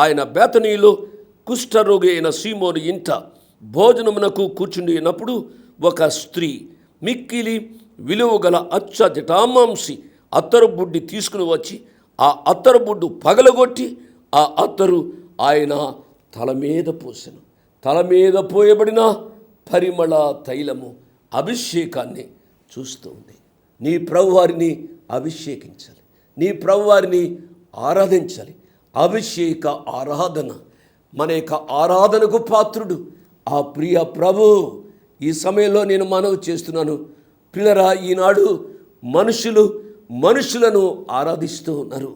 ఆయన బేతనీలో కుష్ఠరోగి అయిన సీమోని ఇంట భోజనమునకు కూర్చుండినప్పుడు ఒక స్త్రీ మిక్కిలి విలువ గల అచ్చ జటామాంసి అత్తరు బుడ్డి తీసుకుని వచ్చి ఆ అత్తరు బుడ్డు పగలగొట్టి ఆ అత్తరు ఆయన తల మీద పోసెను. తల మీద పోయబడిన పరిమళ తైలము అభిషేకాన్ని చూస్తుంది నీ ప్రభువారిని అభిషేకించాలి. నీ ప్రభువారిని ఆరాధించాలి. అభిషేక ఆరాధన. మన యొక్క ఆరాధనకు పాత్రుడు. ఆ ప్రియ ప్రభు ఈ సమయంలో నేను మనవి చేస్తున్నాను. పిల్లరా ఈనాడు మనుషులు మనుషులను ఆరాధిస్తూ ఉన్నారు.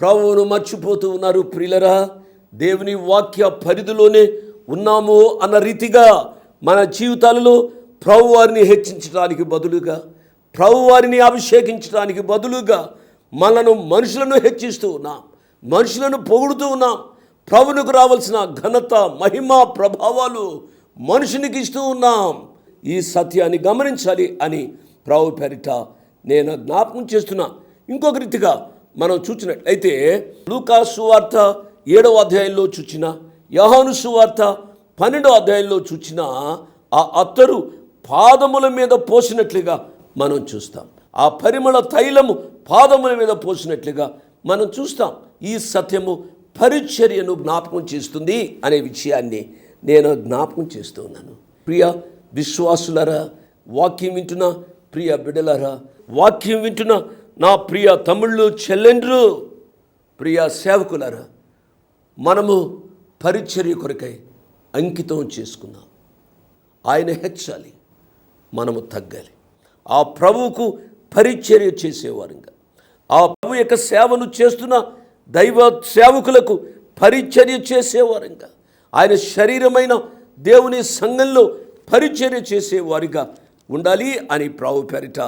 ప్రభువును మర్చిపోతూ ఉన్నారు ప్రియులరా. దేవుని వాక్య పరిధిలోనే ఉన్నాము అన్న రీతిగా మన జీవితాలలో ప్రభు వారిని హెచ్చించడానికి బదులుగా ప్రభు వారిని అభిషేకించడానికి బదులుగా మనను మనుషులను హెచ్చిస్తూ ఉన్నాం. మనుషులను పొగుడుతూ ఉన్నాం. ప్రభునికి రావాల్సిన ఘనత మహిమ ప్రభావాలు మనుషునికి ఇస్తూ ఉన్నాం. ఈ సత్యాన్ని గమనించాలి అని ప్రభు పేరిట నేను జ్ఞాపకం చేస్తున్నా. ఇంకొక రీతిగా మనం చూసినట్లయితే లూకా సువార్త ఏడవ అధ్యాయంలో చూచిన యహాను సువార్త పన్నెండవ అధ్యాయంలో చూచిన ఆ అత్తరు పాదముల మీద పోసినట్లుగా మనం చూస్తాం. ఆ పరిమళ తైలము పాదముల మీద పోసినట్లుగా మనం చూస్తాం. ఈ సత్యము పరిచర్యను జ్ఞాపకం చేస్తుంది అనే విషయాన్ని నేను జ్ఞాపకం చేస్తూ ఉన్నాను. ప్రియ విశ్వాసులరా వాక్యం వింటున్న ప్రియ బిడ్డలరా వాక్యం వింటున్న నా ప్రియ తమ్ముళ్ళు చెల్లెండ్రు ప్రియ సేవకులరా మనము పరిచర్య కొరకై అంకితం చేసుకుందాం. ఆయన హెచ్చాలి మనము తగ్గాలి. ఆ ప్రభువుకు పరిచర్య చేసేవారుగా. ఆ ప్రభు యొక్క సేవను చేస్తున్న దైవ సేవకులకు పరిచర్య చేసేవారుగా. ఆయన శరీరమైన దేవుని సంఘంలో పరిచర్య చేసేవారిగా ఉండాలి అని ప్రావు పేరిట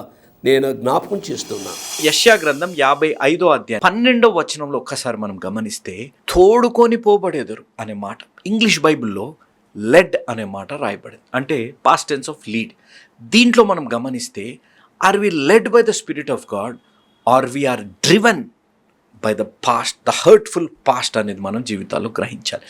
నేను జ్ఞాపకం చేస్తున్నా. యశ్యా గ్రంథం యాభై ఐదో అధ్యాయం. పన్నెండో వచనంలో ఒక్కసారి మనం గమనిస్తే తోడుకొని పోబడేదరు అనే మాట ఇంగ్లీష్ బైబిల్లో లెడ్ అనే మాట రాయబడింది. అంటే పాస్ట్ టెన్స్ ఆఫ్ లీడ్ దీంట్లో మనం గమనిస్తే are we led by the spirit of God are we are driven by the past the hurtful past అనేది మనం జీవితాల్లో గ్రహించాలి.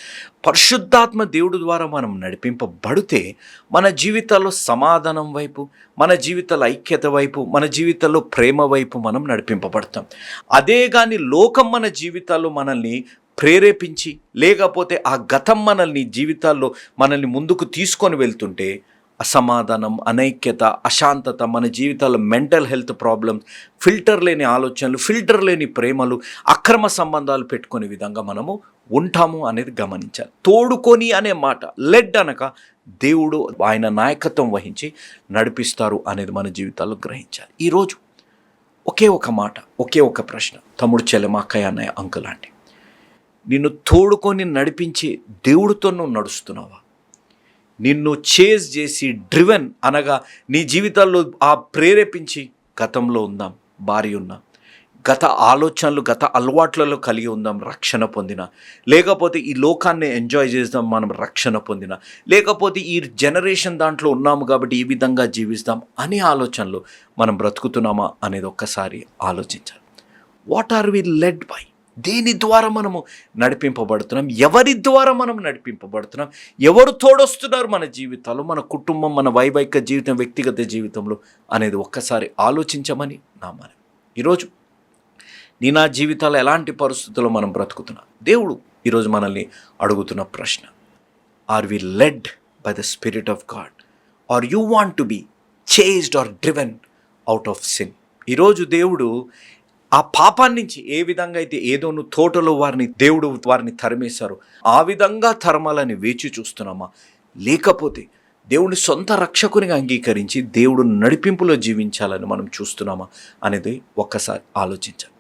పరిశుద్ధాత్మ దేవుడు ద్వారా మనం నడిపింపబడితే మన జీవితాల్లో సమాధానం వైపు మన జీవితాల ఐక్యత వైపు మన జీవితాల్లో ప్రేమ వైపు మనం నడిపింపబడతాం. అదే కానీ లోకం మన జీవితాల్లో మనల్ని ప్రేరేపించి లేకపోతే ఆ గతం మనల్ని జీవితాల్లో మనల్ని ముందుకు తీసుకొని వెళ్తుంటే అసమాధానం అనైక్యత అశాంతత మన జీవితాల్లో మెంటల్ హెల్త్ ప్రాబ్లమ్స్ ఫిల్టర్ లేని ఆలోచనలు ఫిల్టర్ లేని ప్రేమలు అక్రమ సంబంధాలు పెట్టుకునే విధంగా మనము ఉంటాము అనేది గమనించాలి. తోడుకొని అనే మాట లెడ్ అనక దేవుడు ఆయన నాయకత్వం వహించి నడిపిస్తారు అనేది మన జీవితాల్లో గ్రహించాలి. ఈరోజు ఒకే ఒక మాట ఒకే ఒక ప్రశ్న. తమ్ముడు చెల్లెమ అక్కయ్య అన్నయ్య అంకుల్ నిన్ను తోడుకొని నడిపించి దేవుడితో నువ్వు నడుస్తున్నావా? నిన్ను చేజ్ చేసి డ్రివెన్ అనగా నీ జీవితాల్లో ఆ ప్రేరేపించి గతంలో ఉందాం భార్య ఉన్నాం. గత ఆలోచనలు గత అలవాట్లలో కలిగి ఉందాం రక్షణ పొందిన. లేకపోతే ఈ లోకాన్ని ఎంజాయ్ చేద్దాం మనం రక్షణ పొందిన. లేకపోతే ఈ జనరేషన్ దాంట్లో ఉన్నాము కాబట్టి ఈ విధంగా జీవిస్తాం అనే ఆలోచనలు మనం బ్రతుకుతున్నామా అనేది ఒక్కసారి ఆలోచించాలి. What are we led by దేని ద్వారా మనము నడిపింపబడుతున్నాం? ఎవరి ద్వారా మనం నడిపింపబడుతున్నాం? ఎవరు తోడొస్తున్నారు మన జీవితాలు మన కుటుంబం మన వైవాహిక జీవితం వ్యక్తిగత జీవితంలో అనేది ఒక్కసారి ఆలోచించమని నా మనం ఈరోజు నీ నా జీవితాలు ఎలాంటి పరిస్థితుల్లో మనం బ్రతుకుతున్నాం? దేవుడు ఈరోజు మనల్ని అడుగుతున్న ప్రశ్న. Are we led by the spirit of God are you want to be chased or driven out of sin ఈరోజు దేవుడు ఆ పాపాన్ని నుంచి ఏ విధంగా అయితే ఏదోను తోటలో వారిని దేవుడు వారిని తరిమేశారో ఆ విధంగా తరమాలని వేచి చూస్తున్నామా? లేకపోతే దేవుని సొంత రక్షకునిగా అంగీకరించి దేవుడు నడిపింపులో జీవించాలని మనం చూస్తున్నామా? అనేది ఒక్కసారి ఆలోచించాలి